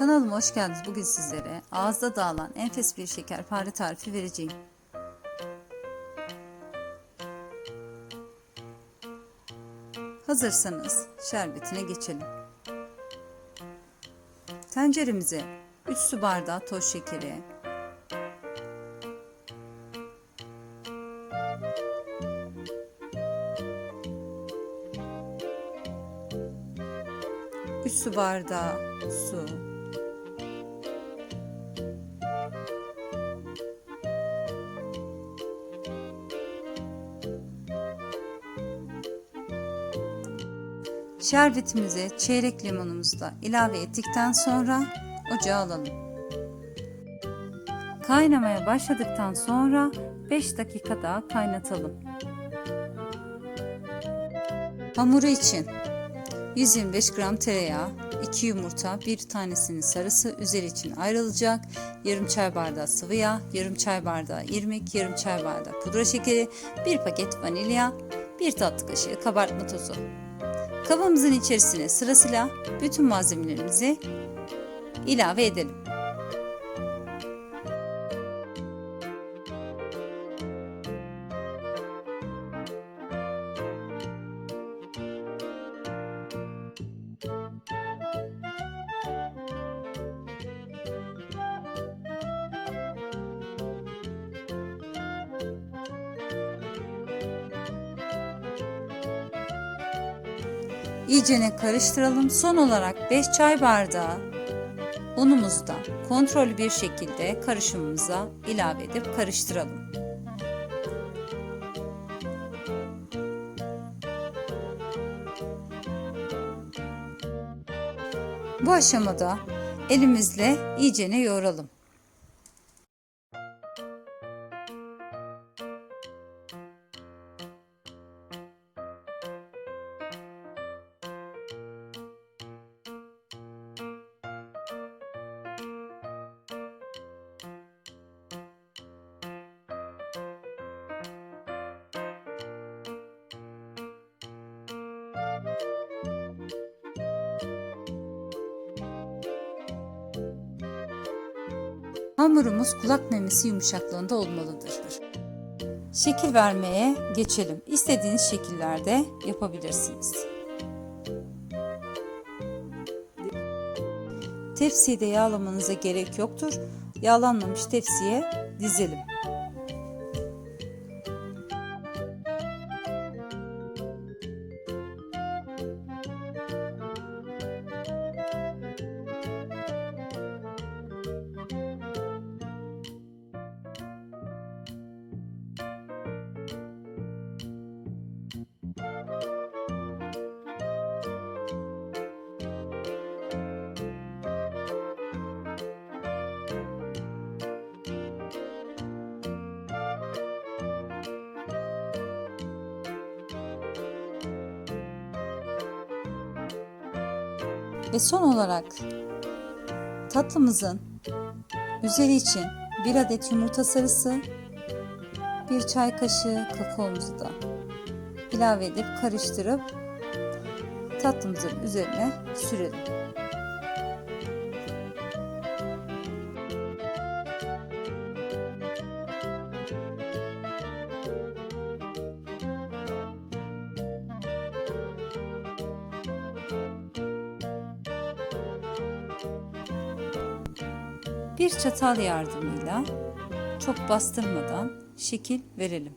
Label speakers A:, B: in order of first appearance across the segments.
A: Kanalıma hoş geldiniz. Bugün sizlere ağızda dağılan enfes bir şekerpare tarifi vereceğim. Hazırsanız şerbetine geçelim. Tenceremize 3 su bardağı toz şekeri, 3 su bardağı su, Şerbetimizi çeyrek limonumuzu da ilave ettikten sonra ocağa alalım. Kaynamaya başladıktan sonra 5 dakika daha kaynatalım. Hamuru için 125 gram tereyağı, 2 yumurta, bir tanesinin sarısı üzeri için ayrılacak, yarım çay bardağı sıvı yağ, yarım çay bardağı irmik, yarım çay bardağı pudra şekeri, bir paket vanilya, bir tatlı kaşığı kabartma tozu. Kabımızın içerisine sırasıyla bütün malzemelerimizi ilave edelim. İyicene karıştıralım. Son olarak 5 çay bardağı unumuzu da kontrollü bir şekilde karışımımıza ilave edip karıştıralım. Bu aşamada elimizle iyicene yoğuralım. Hamurumuz kulak memesi yumuşaklığında olmalıdır. Şekil vermeye geçelim. İstediğiniz şekillerde yapabilirsiniz. Tepsiyi de yağlamanıza gerek yoktur. Yağlanmamış tepsiye dizelim. Ve son olarak tatlımızın üzeri için bir adet yumurta sarısı, bir çay kaşığı kakaomuzu da ilave edip karıştırıp tatlımızın üzerine sürelim. Bir çatal yardımıyla çok bastırmadan şekil verelim.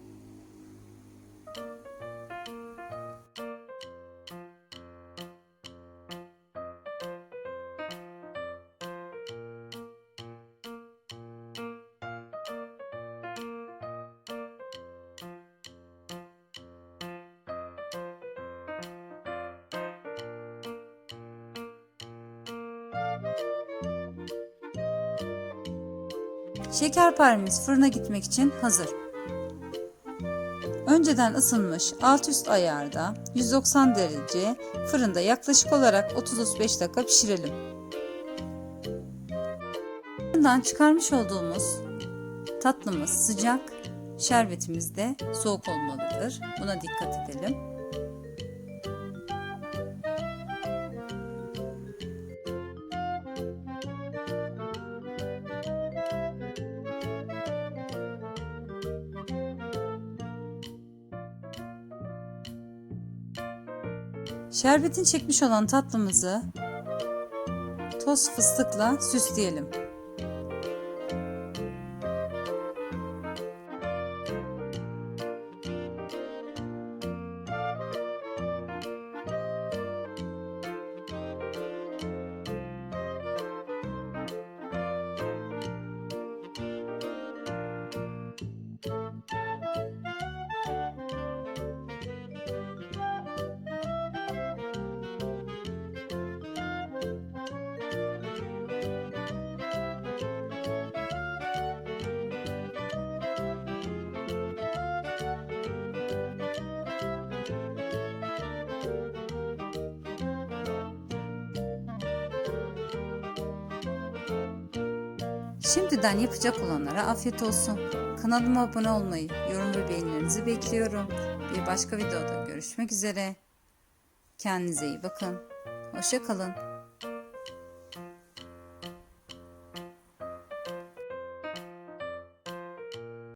A: Şekerparemiz fırına gitmek için hazır. Önceden ısınmış alt üst ayarda 190 derece fırında yaklaşık olarak 30-35 dakika pişirelim. Fırından çıkarmış olduğumuz tatlımız sıcak, şerbetimiz de soğuk olmalıdır. Buna dikkat edelim. Şerbetin çekmiş olan tatlımızı toz fıstıkla süsleyelim. Şimdiden yapacak olanlara afiyet olsun. Kanalıma abone olmayı, yorum ve beğenilerinizi bekliyorum. Bir başka videoda görüşmek üzere. Kendinize iyi bakın. Hoşça kalın.